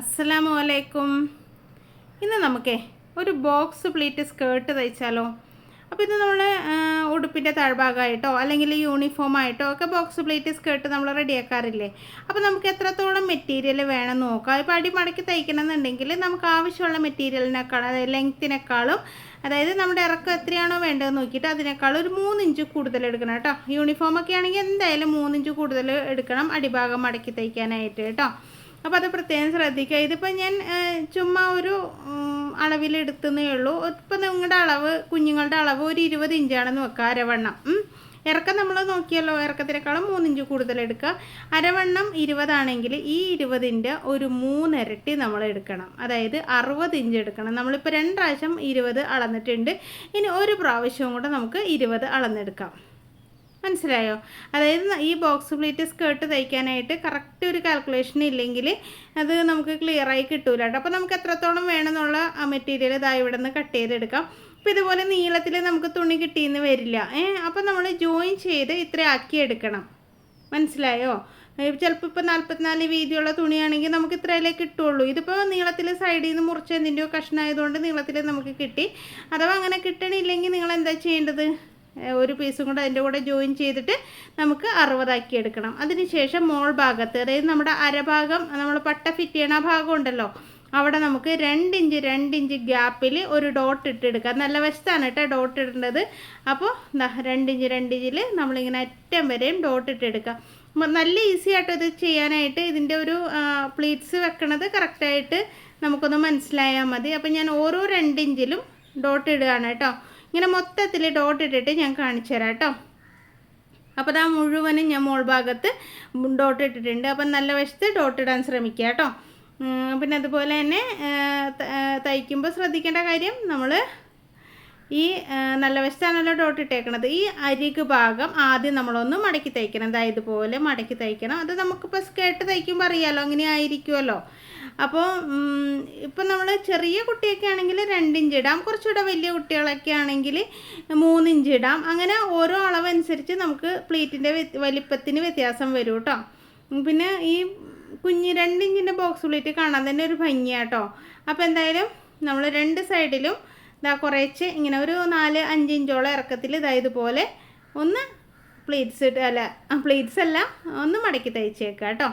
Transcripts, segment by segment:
അസ്സലാമു അലൈക്കും. ഇന്ന് നമുക്കേ ഒരു ബോക്സ് പ്ലീറ്റ് സ്കേർട്ട് തയ്ച്ചാലോ. അപ്പോൾ ഇത് നമ്മൾ ഉടുപ്പിന്റെ താഴ്ഭാഗമായിട്ടോ അല്ലെങ്കിൽ യൂണിഫോം ആയിട്ടോ ഒക്കെ ബോക്സ് പ്ലീറ്റ് സ്കേർട്ട് നമ്മൾ റെഡിയാക്കാറില്ലേ? അപ്പോൾ നമുക്ക് എത്രത്തോളം മെറ്റീരിയൽ വേണം നോക്കാം. ഇപ്പോൾ അടിമടക്കി തയ്ക്കണമെന്നുണ്ടെങ്കിൽ നമുക്ക് ആവശ്യമുള്ള മെറ്റീരിയലിനേക്കാൾ അതായത് ലെങ്ത്തിനേക്കാളും അതായത് നമ്മുടെ ഇറക്കം എത്രയാണോ വേണ്ടതെന്ന് നോക്കിയിട്ട് അതിനേക്കാൾ ഒരു മൂന്നിഞ്ച് കൂടുതൽ എടുക്കണം കേട്ടോ. യൂണിഫോമൊക്കെ ആണെങ്കിൽ എന്തായാലും മൂന്നിഞ്ച് കൂടുതൽ എടുക്കണം അടിഭാഗം മടക്കി തയ്ക്കാനായിട്ട് കേട്ടോ. അപ്പോൾ അത് പ്രത്യേകം ശ്രദ്ധിക്കുക. ഇതിപ്പോൾ ഞാൻ ചുമ്മാ ഒരു അളവിൽ അളവിലെടുത്തുന്നേ ഉള്ളൂ. ഇപ്പോൾ നിങ്ങളുടെ അളവ് കുഞ്ഞുങ്ങളുടെ അളവ് ഒരു ഇരുപത് ഇഞ്ചാണെന്ന് വെക്കുക അരവണ്ണം. ഇറക്കം നമ്മൾ നോക്കിയല്ലോ ഇറക്കത്തിനേക്കാളും മൂന്നിഞ്ച് കൂടുതൽ എടുക്കുക. അരവണ്ണം ഇരുപതാണെങ്കിൽ ഈ ഇരുപതിന്റെ ഒരു മൂന്നിരട്ടി നമ്മൾ എടുക്കണം. അതായത് അറുപത് ഇഞ്ച് എടുക്കണം. നമ്മളിപ്പോൾ രണ്ട് പ്രാവശ്യം ഇരുപത് അളന്നിട്ടുണ്ട്. ഇനി ഒരു പ്രാവശ്യവും കൂടെ നമുക്ക് ഇരുപത് അളന്നെടുക്കാം. മനസ്സിലായോ? അതായത് ഈ ബോക്സ് പ്ലീറ്റ് സ്കേർട്ട് തയ്ക്കാനായിട്ട് കറക്റ്റ് ഒരു കാൽക്കുലേഷൻ ഇല്ലെങ്കിൽ അത് നമുക്ക് ക്ലിയറായി കിട്ടൂല കേട്ടോ അപ്പോൾ നമുക്ക് എത്രത്തോളം വേണമെന്നുള്ള ആ മെറ്റീരിയൽ ഇതാ ഇവിടെ നിന്ന് കട്ട് ചെയ്തെടുക്കാം. അപ്പോൾ ഇതുപോലെ നീളത്തിൽ നമുക്ക് തുണി കിട്ടിയെന്ന് വരില്ല. ഏ അപ്പോൾ നമ്മൾ ജോയിൻ ചെയ്ത് ഇത്ര ആക്കി എടുക്കണം. മനസ്സിലായോ? ചിലപ്പോൾ ഇപ്പോൾ നാൽപ്പത്തിനാല് വീതിയുള്ള തുണിയാണെങ്കിൽ നമുക്ക് ഇത്രയല്ലേ കിട്ടുള്ളൂ. ഇതിപ്പോൾ നീളത്തിൽ സൈഡിൽ നിന്ന് മുറിച്ച് എന്തിന്റെയോ കഷ്ണമായതുകൊണ്ട് നീളത്തിൽ നമുക്ക് കിട്ടി. അഥവാ അങ്ങനെ കിട്ടണില്ലെങ്കിൽ നിങ്ങൾ എന്താ ചെയ്യേണ്ടത്? ഒരു പീസും കൂടെ അതിന്റെ കൂടെ ജോയിൻ ചെയ്തിട്ട് നമുക്ക് അറുപതാക്കി എടുക്കണം. അതിനുശേഷം മോൾ ഭാഗത്ത് അതായത് നമ്മുടെ അരഭാഗം നമ്മൾ പട്ട ഫിറ്റ് ചെയ്യണ ഭാഗം ഉണ്ടല്ലോ അവിടെ നമുക്ക് രണ്ട് ഇഞ്ച് രണ്ട് ഇഞ്ച് ഗ്യാപ്പിൽ ഒരു ഡോട്ട് ഇട്ടെടുക്കാം. നല്ല വശത്താണ് കേട്ടോ ഡോട്ട് ഇടേണ്ടത്. അപ്പോൾ ദാ രണ്ട് ഇഞ്ച് രണ്ട് ഇഞ്ചിൽ നമ്മളിങ്ങനെ അറ്റം വരെയും ഡോട്ട് ഇട്ടെടുക്കാം. നല്ല ഈസി ആയിട്ട് ഇത് ചെയ്യാനായിട്ട് ഇതിന്റെ ഒരു പ്ലീറ്റ്സ് വെക്കണത് കറക്റ്റായിട്ട് നമുക്കൊന്ന് മനസ്സിലായാൽ മതി. അപ്പോൾ ഞാൻ ഓരോ രണ്ട് ഇഞ്ചിലും ഡോട്ട് ഇടുകയാണ് കേട്ടോ. ഇങ്ങനെ മൊത്തത്തിൽ ഡോട്ട് ഇട്ടിട്ട് ഞാൻ കാണിച്ചു തരാം കേട്ടോ അപ്പോൾ ആ മുഴുവനും ഞാൻ മോൾ ഭാഗത്ത് ഡോട്ട് ഇട്ടിട്ടുണ്ട്. അപ്പം നല്ല വശത്ത് ഡോട്ട് ഇടാൻ ശ്രമിക്കുക കേട്ടോ പിന്നെ അതുപോലെ തന്നെ തയ്ക്കുമ്പോൾ ശ്രദ്ധിക്കേണ്ട കാര്യം നമ്മൾ ഈ നല്ല വശത്താണല്ലോ ഡോട്ട് ഇട്ടേക്കണത്. ഈ അരിക് ഭാഗം ആദ്യം നമ്മളൊന്ന് മടക്കി തയ്ക്കണം. അതായത് പോലെ മടക്കി തയ്ക്കണം. അത് നമുക്കിപ്പോൾ സ്കേർട്ട് തയ്ക്കുമ്പോൾ അറിയാമല്ലോ അങ്ങനെ ആയിരിക്കുമല്ലോ അപ്പോൾ ഇപ്പം നമ്മൾ ചെറിയ കുട്ടിയൊക്കെ ആണെങ്കിൽ രണ്ടിഞ്ച് ഇടാം. കുറച്ചുകൂടെ വലിയ കുട്ടികളൊക്കെ ആണെങ്കിൽ മൂന്നിഞ്ച് ഇടാം. അങ്ങനെ ഓരോ അളവനുസരിച്ച് നമുക്ക് പ്ലേറ്റിന്റെ വലിപ്പത്തിന് വ്യത്യാസം വരും കേട്ടോ പിന്നെ ഈ കുഞ്ഞ് രണ്ടിഞ്ചിന്റെ ബോക്സ് പ്ലേറ്റ് കാണാൻ തന്നെ ഒരു ഭംഗിയാട്ടോ. അപ്പോൾ എന്തായാലും നമ്മൾ രണ്ട് സൈഡിലും ഇതാ കുറേച്ച് ഇങ്ങനെ ഒരു നാല് അഞ്ച് ഇഞ്ചോളം ഇറക്കത്തിൽ ഇതാ ഇതുപോലെ ഒന്ന് പ്ലേറ്റ്സ് ഇട്ട് അല്ല പ്ലേറ്റ്സ് അല്ല ഒന്ന് മടക്കി തയ്ച്ചേക്കാം കേട്ടോ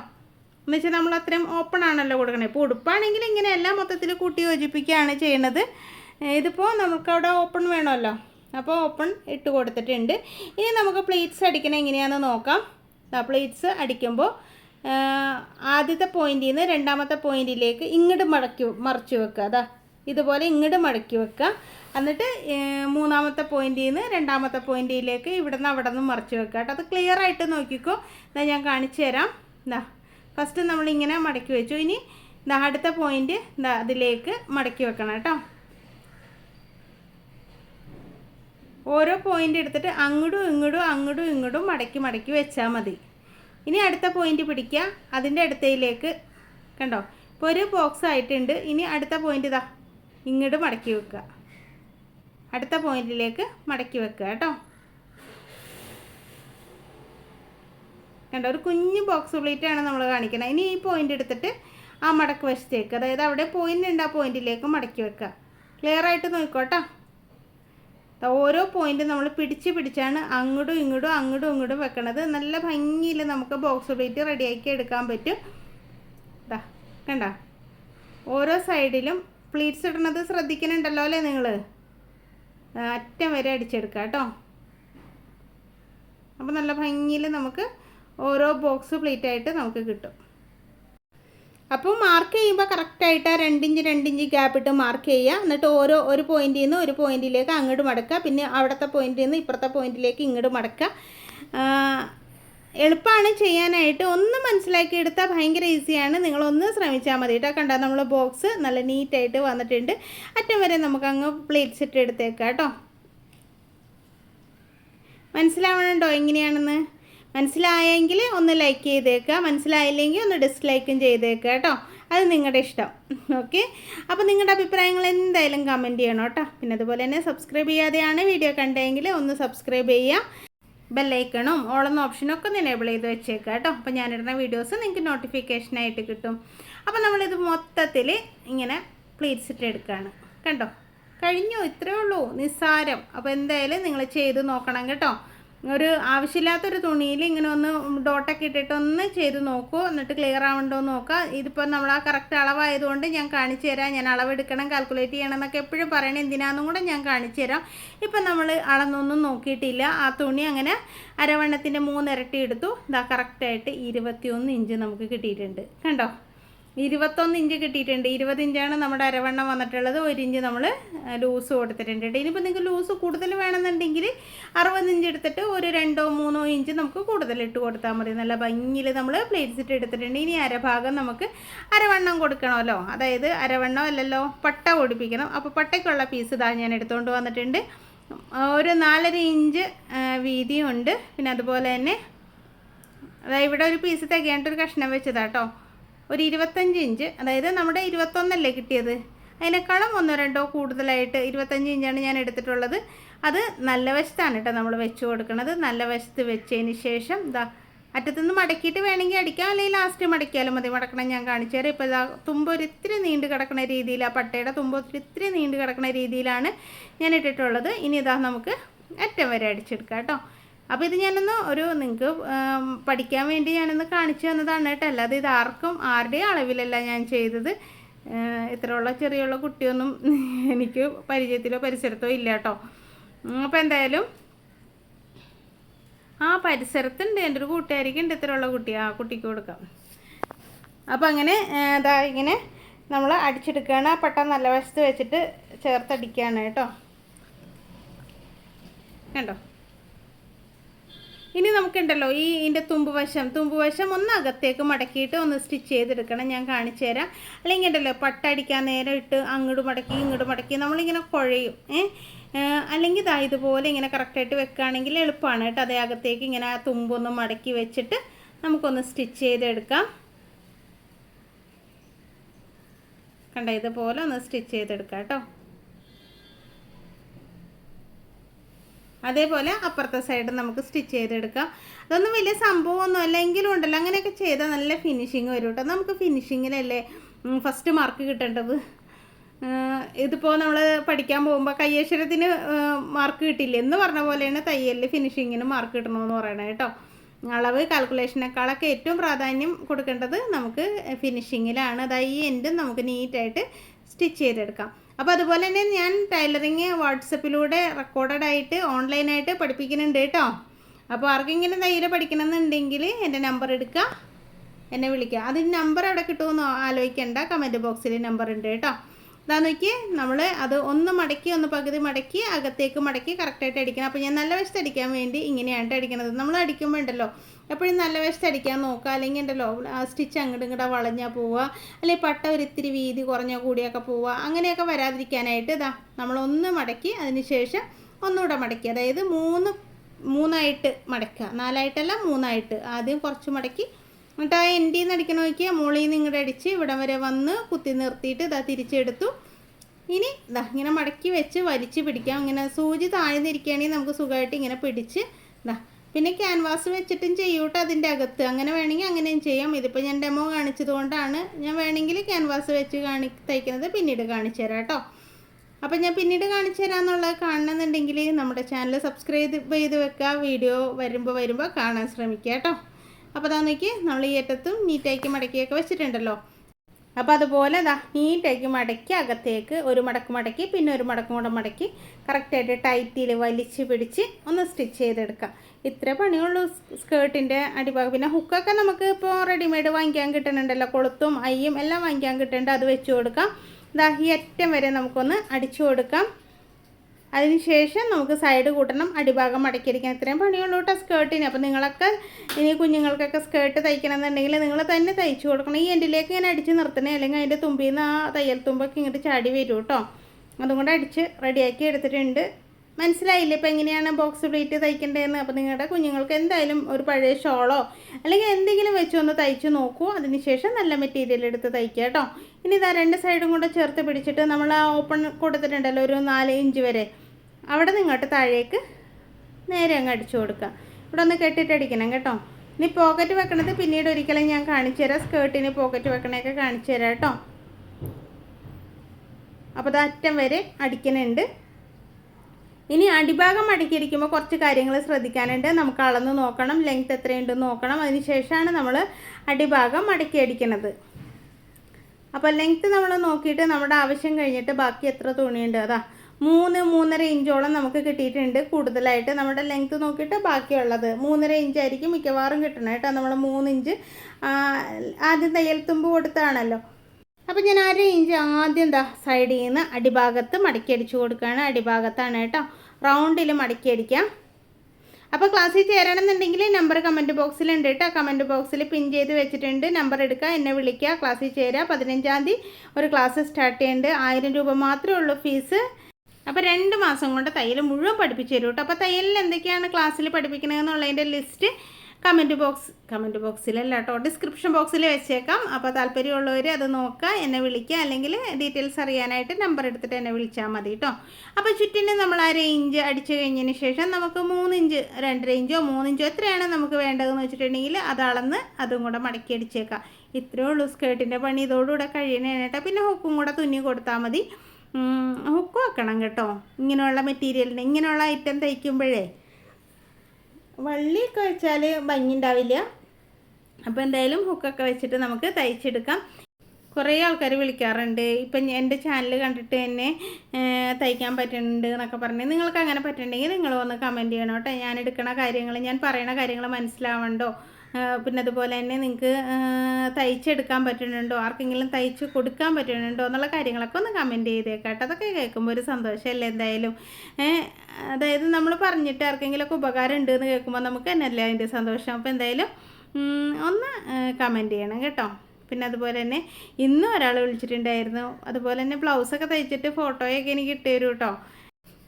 എന്ന് വെച്ചാൽ നമ്മൾ അത്രയും ഓപ്പൺ ആണല്ലോ കൊടുക്കണേ. ഇപ്പോൾ ഉടുപ്പാണെങ്കിൽ ഇങ്ങനെയല്ല മൊത്തത്തിൽ കൂട്ടി യോജിപ്പിക്കുകയാണ് ചെയ്യണത്. ഇതിപ്പോൾ നമുക്കവിടെ ഓപ്പൺ വേണമല്ലോ. അപ്പോൾ ഓപ്പൺ ഇട്ട് കൊടുത്തിട്ടുണ്ട്. ഇനി നമുക്ക് പ്ലേറ്റ്സ് അടിക്കണ എങ്ങനെയാണെന്ന് നോക്കാം. പ്ലേറ്റ്സ് അടിക്കുമ്പോൾ ആദ്യത്തെ പോയിന്റിൽ നിന്ന് രണ്ടാമത്തെ പോയിന്റിലേക്ക് ഇങ്ങോട്ട് മടക്കി മറിച്ച് വെക്കുക. അതാ ഇതുപോലെ ഇങ്ങോട്ട് മടക്കി വെക്കുക. എന്നിട്ട് മൂന്നാമത്തെ പോയിന്റിൽ നിന്ന് രണ്ടാമത്തെ പോയിന്റിലേക്ക് ഇവിടെ നിന്ന് അവിടെ നിന്ന് മറിച്ച് വെക്കുക. കേട്ടോ അത് ക്ലിയർ ആയിട്ട് നോക്കിക്കോ. എന്നാൽ ഞാൻ കാണിച്ചു തരാം. ഇതാ ഫസ്റ്റ് നമ്മളിങ്ങനെ മടക്കി വെച്ചു. ഇനി ഇതാ അടുത്ത പോയിന്റ് ഇതാ അതിലേക്ക് മടക്കി വെക്കണം കേട്ടോ. ഓരോ പോയിന്റ് എടുത്തിട്ട് അങ്ങോട്ടും ഇങ്ങോട്ടും അങ്ങോട്ടും ഇങ്ങോട്ടും മടക്കി മടക്കി വെച്ചാൽ മതി. ഇനി അടുത്ത പോയിന്റ് പിടിക്കുക. അതിന്റെ അടുത്തയിലേക്ക് കണ്ടോ? ഇപ്പോൾ ഒരു ബോക്സ് ആയിട്ടുണ്ട്. ഇനി അടുത്ത പോയിന്റ് ഇതാ ഇങ്ങോട്ട് മടക്കി വെക്കുക. അടുത്ത പോയിന്റിലേക്ക് മടക്കി വെക്കുക കേട്ടോ. കണ്ടോ ഒരു കുഞ്ഞ് ബോക്സ് പ്ലേറ്റാണ് നമ്മൾ കാണിക്കുന്നത് ഇനി ഈ പോയിന്റ് എടുത്തിട്ട് ആ മടക്ക് വശത്തേക്ക് അതായത് അവിടെ പോയിന്റ് ഉണ്ട് ആ പോയിന്റിലേക്ക് മടക്കി വെക്കുക ക്ലിയർ ആയിട്ട് നോക്കോട്ടോ. ഓരോ പോയിന്റ് നമ്മൾ പിടിച്ച് പിടിച്ചാണ് അങ്ങോട്ടും ഇങ്ങോട്ടും അങ്ങോട്ടും ഇങ്ങോട്ടും വെക്കണത്. നല്ല ഭംഗിയിൽ നമുക്ക് ബോക്സ് പ്ലേറ്റ് റെഡിയാക്കി എടുക്കാൻ പറ്റും. ഇതാ കണ്ട? ഓരോ സൈഡിലും പ്ലീറ്റ്സ് ഇടണത് ശ്രദ്ധിക്കുന്നുണ്ടല്ലോ അല്ലേ നിങ്ങൾ അറ്റം വരെ അടിച്ചെടുക്കാം കേട്ടോ അപ്പോൾ നല്ല ഭംഗിയിൽ നമുക്ക് ഓരോ ബോക്സ് പ്ലേറ്റ് ആയിട്ട് നമുക്ക് കിട്ടും. അപ്പോൾ മാർക്ക് ചെയ്യുമ്പോൾ കറക്റ്റായിട്ട് ആ രണ്ടിഞ്ച് രണ്ടിഞ്ച് ഗ്യാപ്പ് ഇട്ട് മാർക്ക് ചെയ്യുക. എന്നിട്ട് ഓരോ ഒരു പോയിന്റിൽ നിന്ന് ഒരു പോയിന്റിലേക്ക് അങ്ങോട്ട് മടക്കുക. പിന്നെ അവിടുത്തെ പോയിന്റിൽ നിന്ന് ഇപ്പുറത്തെ പോയിന്റിലേക്ക് ഇങ്ങോട്ട് മടക്കുക. എളുപ്പമാണ് ചെയ്യാനായിട്ട്. ഒന്ന് മനസ്സിലാക്കി എടുത്താൽ ഭയങ്കര ഈസിയാണ് നിങ്ങളൊന്ന് ശ്രമിച്ചാൽ മതി കേട്ടോ. കണ്ടാൽ നമ്മൾ ബോക്സ് നല്ല നീറ്റായിട്ട് വന്നിട്ടുണ്ട്. അറ്റം വരെ നമുക്ക് അങ്ങ് പ്ലേറ്റ്സ് ഇട്ട് എടുത്തേക്കാം കേട്ടോ. മനസ്സിലാവണുണ്ടോ എങ്ങനെയാണെന്ന്? മനസ്സിലായെങ്കിൽ ഒന്ന് ലൈക്ക് ചെയ്തേക്കുക. മനസ്സിലായില്ലെങ്കിൽ ഒന്ന് ഡിസ്ലൈക്കും ചെയ്തേക്കുക കേട്ടോ. അത് നിങ്ങളുടെ ഇഷ്ടം. ഓക്കെ അപ്പോൾ നിങ്ങളുടെ അഭിപ്രായങ്ങൾ എന്തായാലും കമന്റ് ചെയ്യണം കേട്ടോ. പിന്നെ അതുപോലെ തന്നെ സബ്സ്ക്രൈബ് ചെയ്യാതെയാണ് വീഡിയോ കണ്ടതെങ്കിൽ ഒന്ന് സബ്സ്ക്രൈബ് ചെയ്യുക ബെല്ലൈക്കണും ഓളെന്ന ഓപ്ഷനൊക്കെ ഒന്ന് എനേബിൾ ചെയ്ത് വെച്ചേക്കുക കേട്ടോ. അപ്പോൾ ഞാനിടുന്ന വീഡിയോസ് നിങ്ങൾക്ക് നോട്ടിഫിക്കേഷനായിട്ട് കിട്ടും. അപ്പോൾ നമ്മളിത് മൊത്തത്തിൽ ഇങ്ങനെ പ്ലീറ്റ്സ് ഇട്ട് എടുക്കുകയാണ് കണ്ടോ? കഴിഞ്ഞു ഇത്രയേ ഉള്ളൂ. നിസ്സാരം. അപ്പോൾ എന്തായാലും നിങ്ങൾ ചെയ്ത് നോക്കണം കേട്ടോ. ഒരു ആവശ്യമില്ലാത്തൊരു തുണിയിൽ ഇങ്ങനെ ഒന്ന് ഡോട്ടൊക്കെ ഇട്ടിട്ട് ഒന്ന് ചെയ്ത് നോക്കൂ. എന്നിട്ട് ക്ലിയർ ആവുന്നുണ്ടോ എന്ന് നോക്കുക ഇതിപ്പോൾ നമ്മൾ ആ കറക്റ്റ് അളവായതുകൊണ്ട് ഞാൻ കാണിച്ചു തരാം. ഞാൻ അളവെടുക്കണം കാൽക്കുലേറ്റ് ചെയ്യണം എന്നൊക്കെ എപ്പോഴും പറയണേ. എന്തിനാന്നും കൂടെ ഞാൻ കാണിച്ചു തരാം. ഇപ്പം നമ്മൾ അളന്നൊന്നും നോക്കിയിട്ടില്ല. ആ തുണി അങ്ങനെ അരവണ്ണത്തിന്റെ മൂന്നിരട്ടി എടുത്തു. ഇതാ കറക്റ്റായിട്ട് ഇരുപത്തിയൊന്ന് ഇഞ്ച് നമുക്ക് കിട്ടിയിട്ടുണ്ട്. കണ്ടോ? ഇരുപത്തൊന്ന് ഇഞ്ച് കിട്ടിയിട്ടുണ്ട്. ഇരുപത് ഇഞ്ചാണ് നമ്മുടെ അരവണ്ണം വന്നിട്ടുള്ളത്. ഒരു ഇഞ്ച് നമ്മൾ ലൂസ് കൊടുത്തിട്ടുണ്ട്. ഇനിയിപ്പോൾ നിങ്ങൾക്ക് ലൂസ് കൂടുതൽ വേണമെന്നുണ്ടെങ്കിൽ അറുപത് ഇഞ്ച് എടുത്തിട്ട് ഒരു രണ്ടോ മൂന്നോ ഇഞ്ച് നമുക്ക് കൂടുതൽ ഇട്ട് കൊടുത്താൽ മതി. നല്ല ഭംഗിയിൽ നമ്മൾ പ്ലേറ്റ്സ് ഇട്ട് എടുത്തിട്ടുണ്ട്. ഇനി അരഭാഗം നമുക്ക് അരവണ്ണം കൊടുക്കണമല്ലോ. അതായത് അരവണ്ണം അല്ലല്ലോ പട്ട ഓടിപ്പിക്കണം. അപ്പോൾ പട്ടയ്ക്കുള്ള പീസ് ഇതാ ഞാൻ എടുത്തുകൊണ്ട് വന്നിട്ടുണ്ട്. ഒരു നാലര ഇഞ്ച് വീതിയുണ്ട്. പിന്നെ അതുപോലെ തന്നെ അതായത് ഇവിടെ ഒരു പീസ് തികയാണ്ട് ഒരു കഷ്ണം വെച്ചതാട്ടോ. ഒരു ഇരുപത്തഞ്ച് ഇഞ്ച് അതായത് നമ്മുടെ ഇരുപത്തൊന്നല്ലേ കിട്ടിയത്? അതിനേക്കാളും ഒന്നോ രണ്ടോ കൂടുതലായിട്ട് ഇരുപത്തഞ്ച് ഇഞ്ചാണ് ഞാൻ എടുത്തിട്ടുള്ളത്. അത് നല്ല വശത്താണ് കേട്ടോ നമ്മൾ വെച്ച് കൊടുക്കുന്നത് നല്ല വശത്ത് വെച്ചതിന് ശേഷം ഇതാ അറ്റത്തുനിന്ന് മടക്കിയിട്ട് വേണമെങ്കിൽ അടിക്കാം. അല്ലെങ്കിൽ ലാസ്റ്റ് മടക്കിയാലും മതി. മടക്കണം ഞാൻ കാണിച്ചു തരാം. ഇപ്പോൾ ഇതാ തുമ്പ് ഒരിത്തിരി നീണ്ട് കിടക്കുന്ന രീതിയിൽ ആ പട്ടയുടെ തുമ്പ് ഒരിത്തിരി നീണ്ട് കിടക്കുന്ന രീതിയിലാണ് ഞാൻ ഇട്ടിട്ടുള്ളത്. ഇനി ഇതാ നമുക്ക് അറ്റം വരെ അടിച്ചെടുക്കാം കേട്ടോ. അപ്പോൾ ഇത് ഞാനൊന്ന് ഒരു നിങ്ങൾക്ക് പഠിക്കാൻ വേണ്ടി ഞാനൊന്ന് കാണിച്ചു തന്നതാണ് കേട്ടോ. അല്ലാതെ ഇത് ആർക്കും ആരുടെയും അളവിലല്ല ഞാൻ ചെയ്തത്. ഇത്രയുള്ള ചെറിയുള്ള കുട്ടിയൊന്നും എനിക്ക് പരിചയത്തിലോ പരിസരത്തോ ഇല്ല കേട്ടോ. അപ്പോൾ എന്തായാലും ആ പരിസരത്തുണ്ട്. എന്റെ ഒരു കൂട്ടുകാരിക്ക് ഉണ്ട് ഇത്രയുള്ള കുട്ടി. ആ കുട്ടിക്ക് കൊടുക്കാം. അപ്പോൾ അങ്ങനെ ഇതാ ഇങ്ങനെ നമ്മൾ അടിച്ചെടുക്കുകയാണ് ആ പട്ട നല്ല വശത്ത് വെച്ചിട്ട് ചേർത്തടിക്കുകയാണ് കേട്ടോ. കണ്ടോ? ഇനി നമുക്കുണ്ടല്ലോ ഈ ഇതിന്റെ തുമ്പ് വശം. തുമ്പ് വശം ഒന്ന് അകത്തേക്ക് മടക്കിയിട്ട് ഒന്ന് സ്റ്റിച്ച് ചെയ്തെടുക്കണം. ഞാൻ കാണിച്ചു തരാം. അല്ലെങ്കിൽ ഉണ്ടല്ലോ പട്ടടിക്കാൻ നേരെ ഇട്ട് അങ്ങോട്ട് മടക്കി ഇങ്ങോട്ട് മടക്കി നമ്മളിങ്ങനെ കുഴയും. ഏഹ് അല്ലെങ്കിൽ ഇതാ ഇതുപോലെ ഇങ്ങനെ കറക്റ്റായിട്ട് വെക്കുകയാണെങ്കിൽ എളുപ്പമാണ് കേട്ടോ. അതേ അകത്തേക്ക് ഇങ്ങനെ ആ തുമ്പൊന്ന് മടക്കി വെച്ചിട്ട് നമുക്കൊന്ന് സ്റ്റിച്ച് ചെയ്തെടുക്കാം. കണ്ട? ഇതുപോലെ ഒന്ന് സ്റ്റിച്ച് ചെയ്തെടുക്കാം കേട്ടോ. അതേപോലെ അപ്പുറത്തെ സൈഡ് നമുക്ക് സ്റ്റിച്ച് ചെയ്തെടുക്കാം. അതൊന്നും വലിയ സംഭവമൊന്നും അല്ലെങ്കിലും ഉണ്ടല്ലോ. അങ്ങനെയൊക്കെ ചെയ്താൽ നല്ല ഫിനിഷിങ് വരും കേട്ടോ നമുക്ക് ഫിനിഷിങ്ങിലല്ലേ ഫസ്റ്റ് മാർക്ക് കിട്ടേണ്ടത്? ഇതിപ്പോൾ നമ്മൾ പഠിക്കാൻ പോകുമ്പോൾ കയ്യക്ഷരത്തിന് മാർക്ക് കിട്ടില്ല? എന്ന് പറഞ്ഞ പോലെയാണ് തയ്യലിൽ ഫിനിഷിങ്ങിന് മാർക്ക് കിട്ടണമെന്ന് പറയണത് കേട്ടോ അളവ് കാൽക്കുലേഷനേക്കാളൊക്കെ ഏറ്റവും പ്രാധാന്യം കൊടുക്കേണ്ടത് നമുക്ക് ഫിനിഷിങ്ങിലാണ് അതായി എൻഡും നമുക്ക് നീറ്റായിട്ട് സ്റ്റിച്ച് ചെയ്തെടുക്കാം. അപ്പോൾ അതുപോലെ തന്നെ ഞാൻ ടൈലറിങ് വാട്സപ്പിലൂടെ റെക്കോർഡഡ് ആയിട്ട് ഓൺലൈനായിട്ട് പഠിപ്പിക്കുന്നുണ്ട് കേട്ടോ. അപ്പോൾ ആർക്കെങ്കിലും തയ്യൽ പഠിക്കണമെന്നുണ്ടെങ്കിൽ എന്റെ നമ്പർ എടുക്കുക എന്നെ വിളിക്കുക. അതിന് നമ്പർ എവിടെ കിട്ടുമെന്ന് ആലോചിക്കേണ്ട. കമന്റ് ബോക്സിൽ നമ്പർ ഉണ്ട് കേട്ടോ. അതാ നോക്കി നമ്മൾ അത് ഒന്ന് മടക്കി ഒന്ന് പകുതി മടക്കി അകത്തേക്ക് മടക്കി കറക്റ്റായിട്ട് അടിക്കണം. അപ്പോൾ ഞാൻ നല്ല വശത്ത് അടിക്കാൻ വേണ്ടി ഇങ്ങനെയാണ് അടിക്കണത്. നമ്മൾ അടിക്കുമ്പോൾ ഉണ്ടല്ലോ എപ്പോഴും നല്ല വശത്ത് അടിക്കാൻ നോക്കുക. അല്ലെങ്കിൽ ഉണ്ടല്ലോ സ്റ്റിച്ച് അങ്ങോട്ടും ഇങ്ങോട്ട് വളഞ്ഞാൽ പോവുക. അല്ലെങ്കിൽ പട്ട ഒരു ഇത്തിരി വീതി കുറഞ്ഞ കൂടിയൊക്കെ പോവുക. അങ്ങനെയൊക്കെ വരാതിരിക്കാനായിട്ട് ഇതാ നമ്മളൊന്ന് മടക്കി അതിനുശേഷം ഒന്നുകൂടെ മടക്കി. അതായത് മൂന്ന് മൂന്നായിട്ട് മടക്കുക. നാലായിട്ടല്ല മൂന്നായിട്ട്. ആദ്യം കുറച്ച് മടക്കി. എന്നിട്ട് ആ എൻഡിൽ നിന്ന് അടിക്കണ നോക്കിയാൽ മുകളിൽ നിന്ന് ഇങ്ങോട്ട് അടിച്ച് ഇവിടം വരെ വന്ന് കുത്തി നിർത്തിയിട്ട് ഇതാ തിരിച്ചെടുത്തു. ഇനി ഇതാ ഇങ്ങനെ മടക്കി വെച്ച് വലിച്ച് പിടിക്കാം. ഇങ്ങനെ സൂചി താഴ്ന്നിരിക്കുകയാണെങ്കിൽ നമുക്ക് സുഖമായിട്ട് ഇങ്ങനെ പിടിച്ച് ഇതാ പിന്നെ ക്യാൻവാസ് വെച്ചിട്ടും ചെയ്യൂട്ടോ അതിന്റെ അകത്ത്. അങ്ങനെ വേണമെങ്കിൽ അങ്ങനെയും ചെയ്യാം. ഇതിപ്പോൾ ഞാൻ ഡെമോ കാണിച്ചത് കൊണ്ടാണ് ഞാൻ വേണമെങ്കിൽ ക്യാൻവാസ് വെച്ച് കാണി തയ്ക്കുന്നത് പിന്നീട് കാണിച്ചു തരാം കേട്ടോ അപ്പം ഞാൻ പിന്നീട് കാണിച്ചു തരാമെന്നുള്ളത് കാണണമെന്നുണ്ടെങ്കിൽ നമ്മുടെ ചാനൽ സബ്സ്ക്രൈബ് ചെയ്ത് വെക്കുക. വീഡിയോ വരുമ്പോൾ വരുമ്പോൾ കാണാൻ ശ്രമിക്കുക കേട്ടോ അപ്പോൾ അതാ നോക്കി നമ്മൾ ഈ അറ്റത്തും നീറ്റാക്കി മടക്കിയൊക്കെ വെച്ചിട്ടുണ്ടല്ലോ. അപ്പോൾ അതുപോലെ ഇതാ നീറ്റാക്കി മടക്കി അകത്തേക്ക് ഒരു മടക്ക് മടക്കി പിന്നെ ഒരു മടക്കും കൂടെ മടക്കി കറക്റ്റായിട്ട് ടൈറ്റിൽ വലിച്ച് പിടിച്ച് ഒന്ന് സ്റ്റിച്ച് ചെയ്തെടുക്കാം. ഇത്ര പണിയുള്ളൂ. സ്കേർട്ടിന്റെ അടിഭാഗം. പിന്നെ ഹുക്കൊക്കെ നമുക്ക് ഇപ്പോൾ റെഡിമെയ്ഡ് വാങ്ങിക്കാൻ കിട്ടുന്നുണ്ടല്ലോ കൊളുത്തും അയ്യും എല്ലാം വാങ്ങിക്കാൻ കിട്ടുന്നുണ്ട് അത് വെച്ച് കൊടുക്കാം. ഇതാ ഈ അറ്റം വരെ നമുക്കൊന്ന് അടിച്ചു കൊടുക്കാം. അതിനുശേഷം നമുക്ക് സൈഡ് കൂട്ടണം. അടിഭാഗം അടക്കിയിരിക്കാം ഇത്രയും പണിയുള്ളൂ കേട്ടോ സ്കേർട്ടിന്. അപ്പോൾ നിങ്ങളൊക്കെ ഇനി കുഞ്ഞുങ്ങൾക്കൊക്കെ സ്കേർട്ട് തയ്ക്കണം എന്നുണ്ടെങ്കിൽ നിങ്ങൾ തന്നെ തയ്ച്ചു കൊടുക്കണം. ഈ എൻഡിലേക്ക് ഇങ്ങനെ അടിച്ച് നിർത്തണേ. അല്ലെങ്കിൽ അതിന്റെ തുമ്പിൽ നിന്ന് ആ തയ്യൽ തുമ്പൊക്കെ ഇങ്ങോട്ട് ചാടി വരും കേട്ടോ. അതുകൊണ്ട് അടിച്ച് റെഡിയാക്കി എടുത്തിട്ടുണ്ട്. മനസ്സിലായില്ലേ? ഇപ്പോൾ എങ്ങനെയാണ് ബോക്സ് പ്ലേറ്റ് തയ്ക്കേണ്ടതെന്ന് അപ്പോൾ നിങ്ങളുടെ കുഞ്ഞുങ്ങൾക്ക് എന്തായാലും ഒരു പഴയ ഷോളോ അല്ലെങ്കിൽ എന്തെങ്കിലും വെച്ച് ഒന്ന് തയ്ച്ച് നോക്കൂ. അതിനുശേഷം നല്ല മെറ്റീരിയൽ എടുത്ത് തയ്ക്കുക കേട്ടോ. ഇനി ഇതാ രണ്ട് സൈഡും കൂടെ ചേർത്ത് പിടിച്ചിട്ട് നമ്മൾ ആ ഓപ്പൺ കൊടുത്തിട്ടുണ്ടല്ലോ ഒരു നാല് ഇഞ്ച് വരെ. അവിടെ നിങ്ങോട്ട് താഴേക്ക് നേരെ അങ്ങ് അടിച്ചു കൊടുക്കുക. ഇവിടെ ഒന്ന് കെട്ടിട്ടടിക്കണം കേട്ടോ. ഇനി പോക്കറ്റ് വെക്കണത് പിന്നീട് ഒരിക്കലും ഞാൻ കാണിച്ചു തരാം. സ്കേർട്ടിന് പോക്കറ്റ് വെക്കണയൊക്കെ കാണിച്ചു തരാം കേട്ടോ. അപ്പോൾ അത് അറ്റം വരെ അടിക്കണുണ്ട്. ഇനി അടിഭാഗം മടക്കിയിരിക്കുമ്പോൾ കുറച്ച് കാര്യങ്ങൾ ശ്രദ്ധിക്കാനുണ്ട്. നമുക്ക് അളന്ന് നോക്കണം ലെങ്ത് എത്രയുണ്ടെന്ന് നോക്കണം. അതിനുശേഷമാണ് നമ്മൾ അടിഭാഗം മടക്കി അടിക്കണത് അപ്പോൾ ലെങ്ത് നമ്മൾ നോക്കിയിട്ട് നമ്മുടെ ആവശ്യം കഴിഞ്ഞിട്ട് ബാക്കി എത്ര തുണിയുണ്ട്? അതാ മൂന്ന് മൂന്നര ഇഞ്ചോളം നമുക്ക് കിട്ടിയിട്ടുണ്ട് കൂടുതലായിട്ട്. നമ്മുടെ ലെങ്ത്ത് നോക്കിയിട്ട് ബാക്കിയുള്ളത് മൂന്നര ഇഞ്ചായിരിക്കും മിക്കവാറും കിട്ടണം. കേട്ടോ നമ്മൾ മൂന്ന് ഇഞ്ച് ആദ്യം തയ്യൽ തുമ്പ് കൊടുത്താണല്ലോ. അപ്പോൾ ഞാൻ അര ഇഞ്ച് ആദ്യം എന്താ സൈഡിൽ നിന്ന് അടിഭാഗത്ത് മടക്കി അടിച്ചു കൊടുക്കുകയാണ്. അടിഭാഗത്താണ് കേട്ടോ. റൗണ്ടിൽ മടക്കി അടിക്കാം. അപ്പോൾ ക്ലാസ്സിൽ ചേരണമെന്നുണ്ടെങ്കിൽ നമ്പർ കമന്റ് ബോക്സിലുണ്ട് കേട്ടോ. കമന്റ് ബോക്സിൽ പിൻ ചെയ്ത് വെച്ചിട്ടുണ്ട്. നമ്പർ എടുക്കുക എന്നെ വിളിക്കുക ക്ലാസ്സിൽ ചേരുക പതിനഞ്ചാം തീയതി ഒരു ക്ലാസ് സ്റ്റാർട്ട് ചെയ്യുന്നുണ്ട് ആയിരം രൂപ മാത്രമേ ഉള്ളൂ ഫീസ് അപ്പോൾ രണ്ട് മാസം കൊണ്ട് തയ്യൽ മുഴുവൻ പഠിപ്പിച്ചു തരും കേട്ടോ. അപ്പോൾ തയ്യലിൽ എന്തൊക്കെയാണ് ക്ലാസ്സിൽ പഠിപ്പിക്കണതെന്നുള്ളതിന്റെ ലിസ്റ്റ് കമന്റ് ബോക്സ് കമന്റ് ബോക്സിലല്ല കേട്ടോ. ഡിസ്ക്രിപ്ഷൻ ബോക്സിൽ വെച്ചേക്കാം. അപ്പോൾ താല്പര്യമുള്ളവർ അത് നോക്കുക എന്നെ വിളിക്കുക അല്ലെങ്കിൽ ഡീറ്റെയിൽസ് അറിയാനായിട്ട് നമ്പർ എടുത്തിട്ട് എന്നെ വിളിച്ചാൽ മതി കേട്ടോ. അപ്പോൾ ചുറ്റിന് നമ്മൾ ആ റേഞ്ച് അടിച്ചു കഴിഞ്ഞതിന് ശേഷം നമുക്ക് മൂന്നിഞ്ച് രണ്ടര ഇഞ്ചോ മൂന്നിഞ്ചോ എത്രയാണ് നമുക്ക് വേണ്ടതെന്ന് വെച്ചിട്ടുണ്ടെങ്കിൽ അത് അളന്ന് അതും കൂടെ മടക്കി അടിച്ചേക്കാം. ഇത്രയേ ഉള്ളൂ സ്കേർട്ടിന്റെ പണി. ഇതോടുകൂടെ കഴിയണേണ് പിന്നെ ഹുക്കും കൂടെ തുന്നി കൊടുത്താൽ മതി. ഹുക്ക് വെക്കണം കേട്ടോ. ഇങ്ങനെയുള്ള മെറ്റീരിയലിന് ഇങ്ങനെയുള്ള ഐറ്റം തയ്ക്കുമ്പോഴേ വള്ളിയൊക്കെ വെച്ചാൽ ഭംഗി ഉണ്ടാവില്ല അപ്പോൾ എന്തായാലും ഹുക്കൊക്കെ വെച്ചിട്ട് നമുക്ക് തയ്ച്ചെടുക്കാം. കുറേ ആൾക്കാർ വിളിക്കാറുണ്ട്. ഇപ്പം എന്റെ ചാനൽ കണ്ടിട്ട് തന്നെ തയ്ക്കാൻ പറ്റുന്നുണ്ട് എന്നൊക്കെ പറഞ്ഞ്. നിങ്ങൾക്ക് അങ്ങനെ പറ്റുന്നുണ്ടെങ്കിൽ നിങ്ങൾ ഒന്ന് കമന്റ് ചെയ്യണം കേട്ടോ. ഞാൻ എടുക്കണ കാര്യങ്ങൾ ഞാൻ പറയണ കാര്യങ്ങൾ മനസ്സിലാവണ്ടോ? പിന്നെ അതുപോലെ തന്നെ നിങ്ങൾക്ക് തയ്ച്ചെടുക്കാൻ പറ്റുന്നുണ്ടോ? ആർക്കെങ്കിലും തയ്ച്ച് കൊടുക്കാൻ പറ്റുന്നുണ്ടോ? എന്നുള്ള കാര്യങ്ങളൊക്കെ ഒന്ന് കമന്റ് ചെയ്തേക്കാം കേട്ടോ. അതൊക്കെ കേൾക്കുമ്പോൾ ഒരു സന്തോഷമല്ലേ എന്തായാലും. അതായത് നമ്മൾ പറഞ്ഞിട്ട് ആർക്കെങ്കിലുമൊക്കെ ഉപകാരം ഉണ്ട് എന്ന് കേൾക്കുമ്പോൾ നമുക്ക് തന്നെയല്ലേ അതിന്റെ സന്തോഷം. അപ്പോൾ എന്തായാലും ഒന്ന് കമന്റ് ചെയ്യണം കേട്ടോ. പിന്നെ അതുപോലെ തന്നെ ഇന്നും ഒരാൾ വിളിച്ചിട്ടുണ്ടായിരുന്നു. അതുപോലെ തന്നെ ബ്ലൗസൊക്കെ തയ്ച്ചിട്ട് ഫോട്ടോയൊക്കെ എനിക്ക് ഇട്ട് കേട്ടോ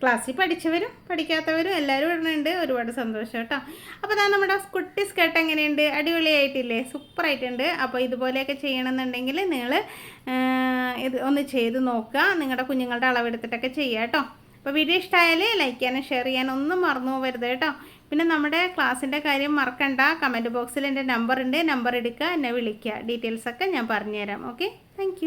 ക്ലാസ്സിൽ പഠിച്ചവരും പഠിക്കാത്തവരും എല്ലാവരും ഇടുന്നുണ്ട് ഒരുപാട് സന്തോഷം കേട്ടോ. അപ്പോൾ അതാ നമ്മുടെ കുട്ടി സ്കേർട്ട് എങ്ങനെയുണ്ട്? അടിപൊളിയായിട്ടില്ലേ? സൂപ്പറായിട്ടുണ്ട് അപ്പോൾ ഇതുപോലെയൊക്കെ ചെയ്യണമെന്നുണ്ടെങ്കിൽ നിങ്ങൾ ഇത് ഒന്ന് ചെയ്ത് നോക്കുക. നിങ്ങളുടെ കുഞ്ഞുങ്ങളുടെ അളവെടുത്തിട്ടൊക്കെ ചെയ്യുക കേട്ടോ. അപ്പോൾ വീഡിയോ ഇഷ്ടമായാൽ ലൈക്ക് ചെയ്യാനും ഷെയർ ചെയ്യാനും ഒന്നും മറന്നു പോകരുത് കേട്ടോ. പിന്നെ നമ്മുടെ ക്ലാസ്സിന്റെ കാര്യം മറക്കണ്ട. കമന്റ് ബോക്സിൽ എന്റെ നമ്പർ ഉണ്ട്. നമ്പർ എടുക്കുക. എന്നെ വിളിക്കുക. ഡീറ്റെയിൽസൊക്കെ ഞാൻ പറഞ്ഞുതരാം. Okay thank